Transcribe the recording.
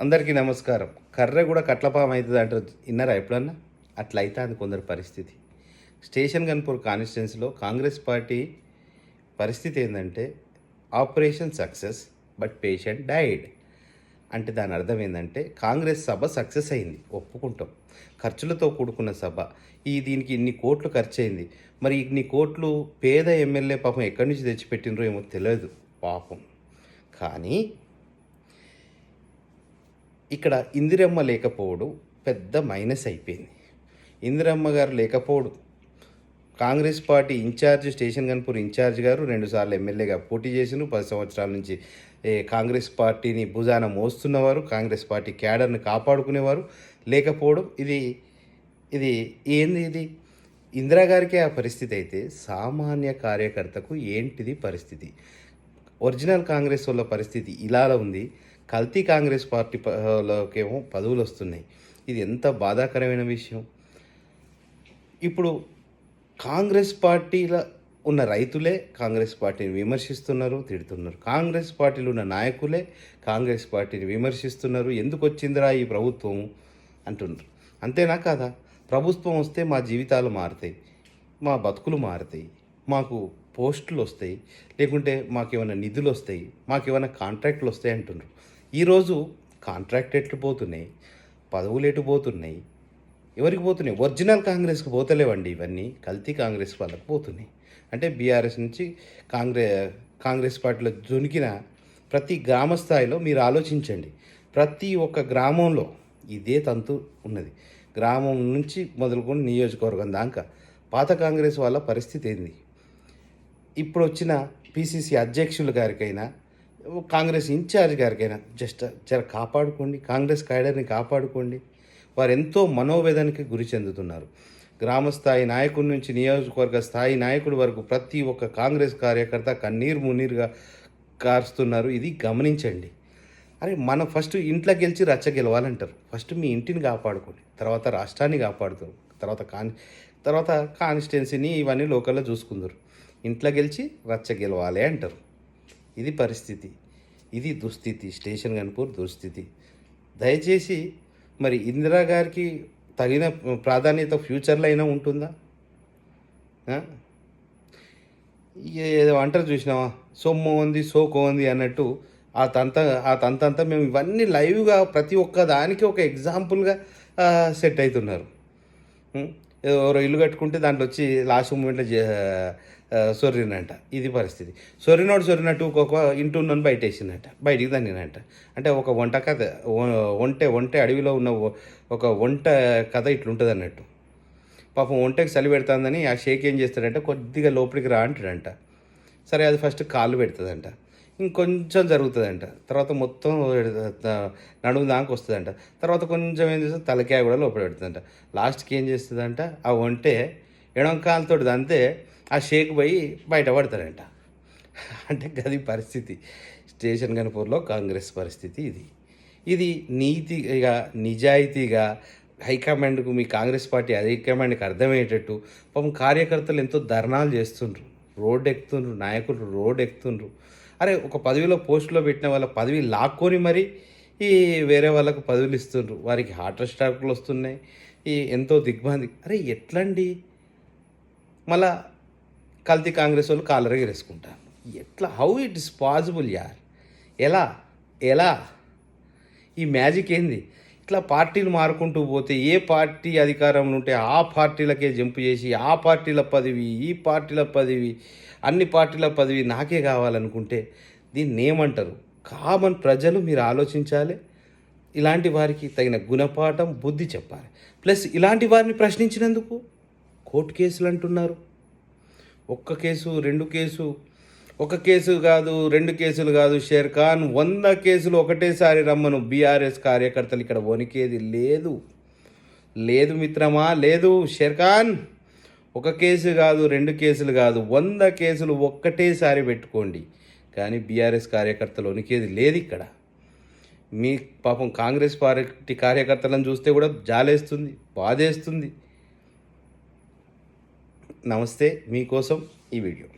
అందరికీ నమస్కారం. కర్ర కూడా కట్లపాము అవుతుంది అంటారు. విన్నారా ఎప్పుడన్నా? అట్లా అవుతుంది కొందరు పరిస్థితి. స్టేషన్ గన్పూర్ కాన్స్టిట్యున్సీలో కాంగ్రెస్ పార్టీ పరిస్థితి ఏంటంటే operation success but patient died. అంటే దాని అర్థం ఏంటంటే కాంగ్రెస్ సభ సక్సెస్ అయింది. ఒప్పుకుంటాం. ఖర్చులతో కూడుకున్న సభ. ఈ దీనికి ఇన్ని కోట్లు ఖర్చు అయింది మరి ఇన్ని కోట్లు పేద ఎమ్మెల్యే పాపం ఎక్కడి నుంచి తెచ్చిపెట్టినరో ఏమో తెలియదు పాపం. కానీ ఇక్కడ ఇందిరమ్మ లేకపోవడం పెద్ద మైనస్ అయిపోయింది. ఇందిరమ్మ గారు లేకపోవడం. Congress party incharge Station Ghanpur incharge గారు రెండుసార్లు ఎమ్మెల్యేగా పోటీ చేసిన పది సంవత్సరాల నుంచి కాంగ్రెస్ పార్టీని భుజాన మోస్తున్నవారు కాంగ్రెస్ పార్టీ క్యాడర్ని కాపాడుకునేవారు. లేకపోవడం ఇది ఇది ఏంది ఇది? ఇందిరాగారికి ఆ పరిస్థితి అయితే సామాన్య కార్యకర్తకు ఏంటిది పరిస్థితి? ఒరిజినల్ కాంగ్రెస్ వాళ్ళ పరిస్థితి ఇలా ఉంది. కల్తీ కాంగ్రెస్ పార్టీ లోకేమో పదవులు వస్తున్నాయి. ఇది ఎంత బాధాకరమైన విషయం. ఇప్పుడు కాంగ్రెస్ పార్టీలో ఉన్న రైతులే కాంగ్రెస్ పార్టీని విమర్శిస్తున్నారు తిడుతున్నారు. కాంగ్రెస్ పార్టీలో ఉన్న నాయకులే కాంగ్రెస్ పార్టీని విమర్శిస్తున్నారు. ఎందుకు వచ్చిందిరా ఈ ప్రభుత్వం అంటున్నారు. అంతేనా కాదా? ప్రభుత్వం వస్తే మా జీవితాలు మారుతాయి మా బతుకులు మారుతాయి మాకు పోస్టులు వస్తాయి లేకుంటే మాకు ఏమైనా నిధులు వస్తాయి మాకు ఏమైనా కాంట్రాక్టులు వస్తాయి అంటున్నారు. ఈరోజు కాంట్రాక్ట్ ఎట్లు పోతున్నాయి? పదవులు ఎటు పోతున్నాయి? ఎవరికి పోతున్నాయి? ఒరిజినల్ కాంగ్రెస్కి పోతలేవండి ఇవన్నీ. కల్తీ కాంగ్రెస్ వాళ్ళకి పోతున్నాయి. అంటే బీఆర్ఎస్ నుంచి కాంగ్రెస్ కాంగ్రెస్ పార్టీలో జునికిన ప్రతి గ్రామ స్థాయిలో మీరు ఆలోచించండి. ప్రతి ఒక్క గ్రామంలో ఇదే తంతు ఉన్నది. గ్రామం నుంచి మొదలుకొని నియోజకవర్గం దాకా పాత కాంగ్రెస్ వాళ్ళ పరిస్థితి ఏంది? ఇప్పుడు వచ్చిన పిసిసి అధ్యక్షులు గారికైనా కాంగ్రెస్ ఇన్ఛార్జ్ గారికైనా జస్ట్ జర కాపాడుకోండి కాంగ్రెస్ క్యాడర్ని కాపాడుకోండి. వారు ఎంతో మనోవేదనకి గురి చెందుతున్నారు. గ్రామ స్థాయి నాయకుడి నుంచి నియోజకవర్గ స్థాయి నాయకుడి వరకు ప్రతి ఒక్క కాంగ్రెస్ కార్యకర్త కన్నీరు మున్నీరుగా కారుస్తున్నారు ఇది గమనించండి. అరే మనం ఫస్ట్ ఇంట్లో గెలిచి రచ్చ గెలవాలంటారు. ఫస్ట్ మీ ఇంటిని కాపాడుకోండి. తర్వాత రాష్ట్రాన్ని కాపాడుతారు. తర్వాత కాన్ తర్వాత కాన్స్టిట్యున్సీని ఇవన్నీ లోకల్లో చూసుకుందరు. ఇంట్లో గెలిచి రచ్చ గెలవాలి అంటారు. ఇది పరిస్థితి. ఇది దుస్థితి. స్టేషన్ గన్పూర్ దుస్థితి. దయచేసి మరి ఇందిరా గారికి తగిన ప్రాధాన్యత ఫ్యూచర్లో అయినా ఉంటుందా? ఏదో అంటారు చూసినావా? సొమ్ము ఉంది సోకో ఉంది అన్నట్టు ఆ తంత ఆ తంతంతా మేము ఇవన్నీ లైవ్గా ప్రతి ఒక్క దానికి ఒక ఎగ్జాంపుల్గా సెట్ అవుతున్నారు. ఎవరో ఇల్లు కట్టుకుంటే దాంట్లో వచ్చి లాస్ట్ మూమెంట్లో సొర్రినంట ఇది పరిస్థితి. సొర్రినోడు సొర్రినట్టు ఒక్కొక్క ఇంటి ఉన్నని బయట వేసిందంట బయటికి తన్నినంట. అంటే ఒక వంట కథ ఒంటే ఒంటే అడవిలో ఉన్న ఒక వంట కథ ఇట్లుంటుంది అన్నట్టు. పాపం ఒంటకి చలి పెడుతుందని ఆ షేక్ ఏం చేస్తాడంటే కొద్దిగా లోపలికి రా అంటాడంట. సరే అది ఫస్ట్ కాళ్ళు పెడుతుందంట. ఇంకొంచెం జరుగుతుందంట. తర్వాత మొత్తం నడుము దాకా వస్తుందంట. తర్వాత కొంచెం ఏం చేస్తుంది? తలకాయ కూడా లోపల పెడుతుందంట. లాస్ట్కి ఏం చేస్తుందంట? ఆ వంటే ఎడం కాలుతోటి అంతే ఆ షేక్ పోయి బయట పడతాడంట. అంటే గది పరిస్థితి. స్టేషన్ గణపూర్లో కాంగ్రెస్ పరిస్థితి ఇది. ఇది నీతిగా నిజాయితీగా హైకమాండ్కు మీ కాంగ్రెస్ పార్టీ హైకమాండ్కి అర్థమయ్యేటట్టు పాపం కార్యకర్తలు ఎంతో ధర్నాలు చేస్తుండ్రు. రోడ్డు ఎక్కుతుండ్రు నాయకులు రోడ్డు ఎక్కుతుండ్రు. అరే ఒక పదవిలో పోస్టులో పెట్టిన వాళ్ళ పదవి లాక్కొని మరి ఈ వేరే వాళ్ళకు పదవులు ఇస్తుండ్రు. వారికి హార్ట్ అటాక్లు వస్తున్నాయి. ఈ ఎంతో దిగ్భాంతి అరే ఎట్లండి? మళ్ళా కల్తీ కాంగ్రెస్ వాళ్ళు కాలర్ ఎగరేసుకుంటారు ఎట్లా? హౌ ఇట్ ఇస్ పాసిబుల్ యార్ ఎలా? ఎలా? ఈ మ్యాజిక్ ఏంది? ఇట్లా పార్టీలు మారుకుంటూ పోతే ఏ పార్టీ అధికారంలో ఉంటే ఆ పార్టీలకే జంపు చేసి ఆ పార్టీల పదవి ఈ పార్టీల పదవి అన్ని పార్టీల పదవి నాకే కావాలనుకుంటే దీన్ని ఏమంటారు? కామన్ ప్రజలు మీరు ఆలోచించాలి. ఇలాంటి వారికి తగిన గుణపాఠం బుద్ధి చెప్పాలి. ప్లస్ ఇలాంటి వారిని ప్రశ్నించినందుకు కోర్టు కేసులు అంటున్నారు. ఒక్క కేసు రెండు కేసు ఒక కేసు కాదు రెండు కేసులు కాదు షేర్ ఖాన్ వంద కేసులు ఒకటేసారి రమ్మను. బీఆర్ఎస్ కార్యకర్తలు ఇక్కడ వణికేది లేదు. లేదు మిత్రమా లేదు షేర్ ఖాన్. ఒక కేసు కాదు రెండు కేసులు కాదు వంద కేసులు ఒక్కటేసారి పెట్టుకోండి. కానీ బీఆర్ఎస్ కార్యకర్తలు వణికేది లేదు ఇక్కడ. మీ పాపం కాంగ్రెస్ పార్టీ కార్యకర్తలను చూస్తే కూడా జాలేస్తుంది బాధేస్తుంది. నమస్తే మీకోసం ఈ వీడియో.